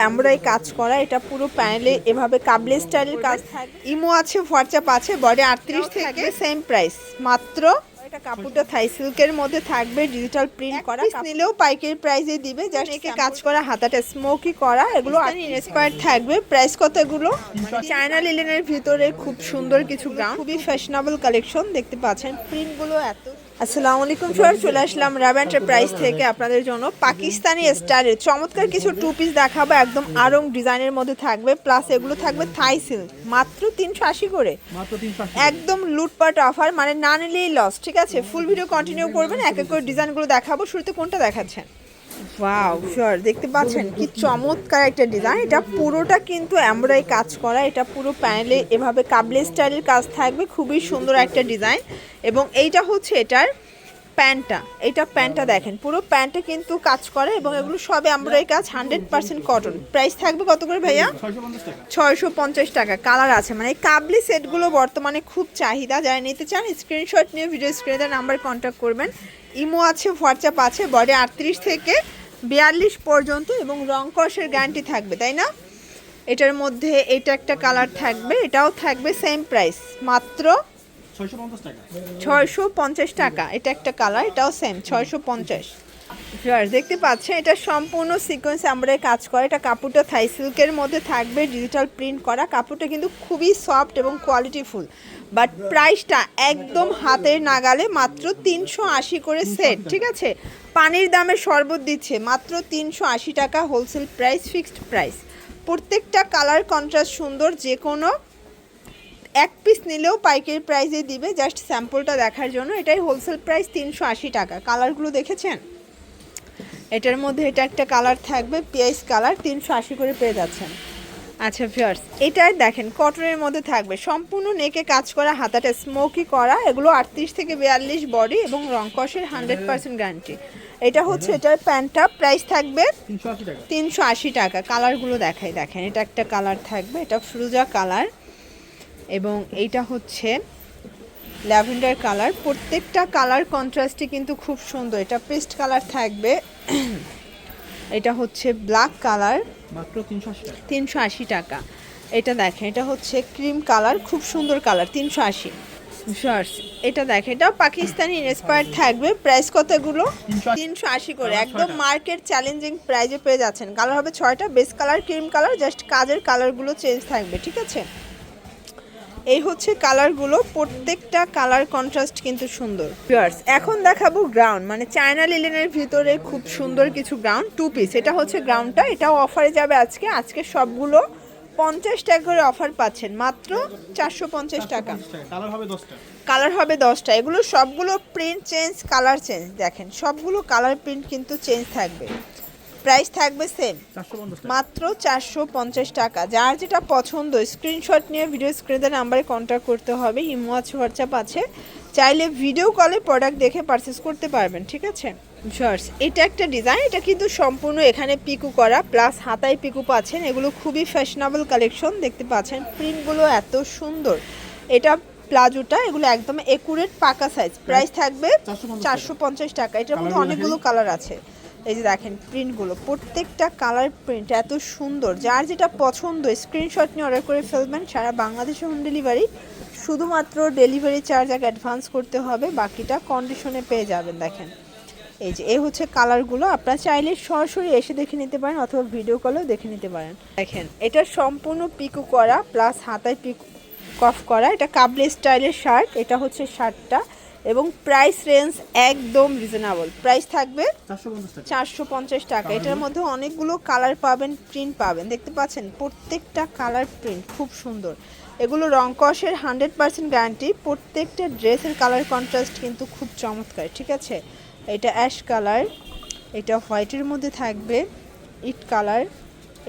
Embroidery কাজ করা এটা পুরো প্যানেলে এভাবে কাবলে স্টাইলের কাজ ইমো আছে হোয়াটসঅ্যাপ আছে বডি আটত্রিশ থেকে সেম প্রাইস মাত্র এটা কাপড়টা থাই সিল্কের মধ্যে থাকবে ডিজিটাল প্রিন্ট করা নিলেও পাইকারি প্রাইসে দিবে জাস্ট একে কাজ করা হাতাটা স্মোকি করা এগুলো ইন্সপায়ার থাকবে প্রাইস কত এগুলো? চায়না লিলেনের ভিতরে খুব সুন্দর কিছু গ্রাউন্ড খুবই ফ্যাশনেবল কালেকশন দেখতে পাচ্ছেন প্রিন্টগুলো এত আসসালামু আলাইকুম স্যার চলে আসলাম রাব এন্টারপ্রাইজ থেকে আপনাদের জন্য পাকিস্তানি স্টাইলের চমৎকার কিছু টু পিস দেখাবো একদম আরং ডিজাইনের মধ্যে থাকবে প্লাস এগুলো থাকবে থাই সিল্ক মাত্র তিনশো আশি করে। একদম লুটপাট অফার মানে না নিলেই লস ঠিক আছে? ফুল ভিডিও কন্টিনিউ করবেন এক এক করে ডিজাইনগুলো দেখাবো শুরুতে কোনটা দেখাচ্ছেন? ওয়াও শিওর দেখতে পাচ্ছেন কি চমৎকার একটা ডিজাইন এটা পুরোটা কিন্তু এমব্রয়ডারি কাজ করা। এটা পুরো প্যানেলে এভাবে কাবলে স্টাইলের কাজ থাকবে। খুবই সুন্দর একটা ডিজাইন এবং এইটা হচ্ছে এটার প্যান্টটা। এটা প্যান্টটা দেখেন। পুরো প্যান্টটা কিন্তু কাজ করে এবং এগুলো সব এমব্রয়ডারি কাজ হান্ড্রেড পার্সেন্ট কটন প্রাইস থাকবে কত করে ভাইয়া? ছয়শো পঞ্চাশ টাকা। কালার আছে। মানে কাবলি সেটগুলো বর্তমানে খুব চাহিদা। যারা নিতে চান স্ক্রিনশট নিয়ে ভিডিও স্ক্রিনে নাম্বার কন্ট্যাক্ট করবেন। ইমো আছে হোয়াটসঅ্যাপ আছে বডি আটত্রিশ থেকে বিয়াল্লিশ পর্যন্ত এবং রং কষের গ্যারান্টি থাকবে তাই না? এটার মধ্যে এটা একটা কালার থাকবে এটাও থাকবে সেম প্রাইস মাত্র ছয়শো পঞ্চাশ টাকা। ছয়শো পঞ্চাশ টাকা এটা একটা কালার এটাও সেম ছয়শো পঞ্চাশ। দেখতে পাচ্ছেন এটা সম্পূর্ণ সিকোয়েন্স আমরা কাজ করে এটা কাপড়টা থাই সিল্কের মধ্যে থাকবে ডিজিটাল প্রিন্ট করা কাপড়টা কিন্তু খুবই সফট এবং কোয়ালিটিফুল বাট প্রাইসটা একদম হাতের নাগালে মাত্র তিনশো আশি করে সেট ঠিক আছে? পানির দামে শরবত দিচ্ছে, মাত্র তিনশো আশি টাকা হোলসেল প্রাইস ফিক্সড প্রাইস প্রত্যেকটা কালার কন্ট্রাস্ট সুন্দর যে কোনো এক পিস নিলেও পাইকারি প্রাইসে দিবে জাস্ট স্যাম্পলটা দেখার জন্য। এটাই হোলসেল প্রাইস তিনশো আশি টাকা। কালারগুলো দেখেছেন? এটার মধ্যে এটা একটা কালার থাকবে পিয়াইস কালার তিনশো আশি করে পেয়ে যাচ্ছেন। আচ্ছা ভিউয়ার্স এটাই দেখেন কটনের মধ্যে থাকবে। সম্পূর্ণ নেকে কাজ করা হাতাটা স্মোকি করা এগুলো আটত্রিশ থেকে বিয়াল্লিশ বডি এবং রংকসের হান্ড্রেড পার্সেন্ট গ্যারান্টি এটা হচ্ছে এটার প্যান্টটা প্রাইস থাকবে তিনশো আশি টাকা। তিনশো আশি টাকা। কালারগুলো দেখাই দেখেন এটা একটা কালার থাকবে এটা ফ্রুজা কালার এবং এইটা হচ্ছে ল্যাভেন্ডার কালার। প্রত্যেকটা কালার কন্ট্রাস্টই কিন্তু খুব সুন্দর। এটা পেস্ট কালার থাকবে। এটা হচ্ছে ব্ল্যাক কালার মাত্র তিনশো আশি টাকা। এটা দেখেন এটা হচ্ছে ক্রিম কালার খুব সুন্দর কালার তিনশো আশি। শর্টস এটা দেখেন এটা পাকিস্তানি ইন্সপায়ার থাকবে। প্রাইস কত এগুলো তিনশো আশি করে। একদম মার্কেট চ্যালেঞ্জিং প্রাইজে পেয়ে যাচ্ছেন। কালার হবে ছয়টা base colour cream colour just কাজের কালারগুলো চেঞ্জ থাকবে ঠিক আছে? এই হচ্ছে কালারগুলো প্রত্যেকটা কালার কন্ট্রাস্ট কিন্তু সুন্দর। Viewers, এখন দেখাবো গ্রাউন্ড মানে চায়না লিলেনের ভিতরে খুব সুন্দর কিছু গ্রাউন্ড টু পিস এটা হচ্ছে গ্রাউন্ডটা এটাও অফারে যাবে আজকে। আজকে সবগুলো পঞ্চাশ টাকা করে অফার পাচ্ছেন। মাত্র চারশো পঞ্চাশ টাকা। কালার হবে দশটা। এগুলো সবগুলো প্রিন্ট চেঞ্জ কালার চেঞ্জ দেখেন সবগুলো কালার প্রিন্ট কিন্তু চেঞ্জ থাকবে। প্রাইস থাকবে সেম মাত্র চারশো পঞ্চাশ টাকা। যার যেটা পছন্দ স্ক্রিনশট নিয়ে ভিডিও স্ক্রিনে নাম্বারে কন্ট্যাক্ট করতে হবে। ইমো আছে হোয়াটসঅ্যাপ আছে। চাইলে ভিডিও কলে প্রোডাক্ট দেখে পারচেস করতে পারবেন ঠিক আছে? শর্টস এটা একটা ডিজাইন এটা কিন্তু সম্পূর্ণ এখানে পিকু করা প্লাস হাতায় পিকু পাচ্ছেন। এগুলো খুবই ফ্যাশনেবল কালেকশন দেখতে পাচ্ছেন। প্রিন্টগুলো এত সুন্দর। এটা প্লাজোটা এগুলো একদম একুরেট পাকা সাইজ প্রাইস থাকবে 450 চারশো পঞ্চাশ টাকা। এটার মধ্যে অনেকগুলো কালার আছে। এই যে দেখেন প্রিন্টগুলো প্রত্যেকটা কালার প্রিন্ট এত সুন্দর। যার যেটা পছন্দ স্ক্রিনশট নিয়ে অর্ডার করে ফেলবেন, সারা বাংলাদেশে হোম ডেলিভারি শুধুমাত্র ডেলিভারি চার্জ আগে অ্যাডভান্স করতে হবে, বাকিটা কন্ডিশনে পেয়ে যাবেন, দেখেন। এই যে, এই হচ্ছে কালারগুলো আপনারা চাইলে সরাসরি এসে দেখে নিতে পারেন অথবা ভিডিও কলেও দেখে নিতে পারেন। দেখেন, এটা সম্পূর্ণ পিকু করা প্লাস হাতায় পিকু কফ করা, এটা কাবলে স্টাইলের শার্ট এটা হচ্ছে শার্টটা এবং প্রাইস রেঞ্জ একদম রিজনেবল প্রাইস থাকবে চারশো পঞ্চাশ টাকা। এটার মধ্যে অনেকগুলো কালার পাবেন প্রিন্ট পাবেন। দেখতে পাচ্ছেন প্রত্যেকটা কালার প্রিন্ট খুব সুন্দর। এগুলো রং কষের হান্ড্রেড পার্সেন্ট গ্যারান্টি প্রত্যেকটা ড্রেসের কালার কন্ট্রাস্ট কিন্তু খুব চমৎকার ঠিক আছে? এটা অ্যাশ কালার এটা হোয়াইটের মধ্যে থাকবে ইট কালার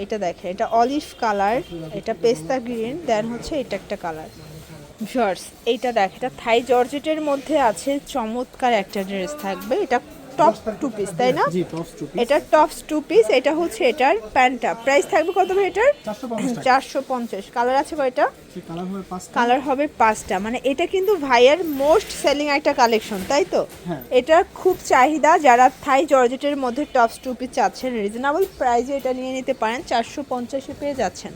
এটা দেখেন এটা অলিভ কালার এটা পেস্তা গ্রিন দেন হচ্ছে এটা একটা কালার জর্জ এইটা দেখ এটা থাই জর্জেটের মধ্যে আছে চমৎকার একটা ড্রেস থাকবে। এটা টপ টু পিস তাই না? জি টপস টু এটা টপস টু পিস এটা হচ্ছে এটার প্যান্টটা। প্রাইস থাকবে কত ভাই এটার? চারশো পঞ্চাশ কালার আছে কয়টা সেই কালার হবে পাঁচটা। কালার হবে পাঁচটা। মানে এটা কিন্তু ভাইয়ের মোস্ট সেলিং একটা কালেকশন তাই তো? হ্যাঁ। এটা খুব চাহিদা যারা থাই জর্জেটের মধ্যে টপস টু পিস চাচ্ছেন রিজনেবল প্রাইসে এটা নিয়ে নিতে পারেন। চারশো পঞ্চাশে পেয়ে যাচ্ছেন।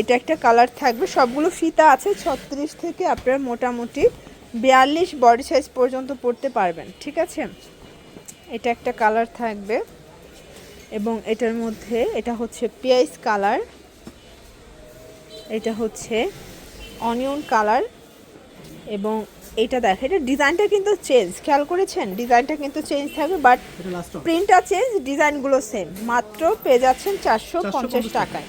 এটা একটা কালার থাকবে। সবগুলো ফিতা আছে ছত্রিশ থেকে আপনার মোটামুটি বিয়াল্লিশ বডি সাইজ পর্যন্ত পড়তে পারবেন ঠিক আছে? এটা একটা কালার থাকবে এবং এটার মধ্যে এটা হচ্ছে পিয়াইস কালার এটা হচ্ছে অনিয়ন কালার এবং এটা দেখেন এটা ডিজাইনটা কিন্তু চেঞ্জ খেয়াল করেছেন? ডিজাইনটা কিন্তু চেঞ্জ থাকবে বাট প্রিন্টটা চেঞ্জ ডিজাইনগুলো সেম মাত্র পেয়ে যাচ্ছেন চারশো পঞ্চাশ টাকায়।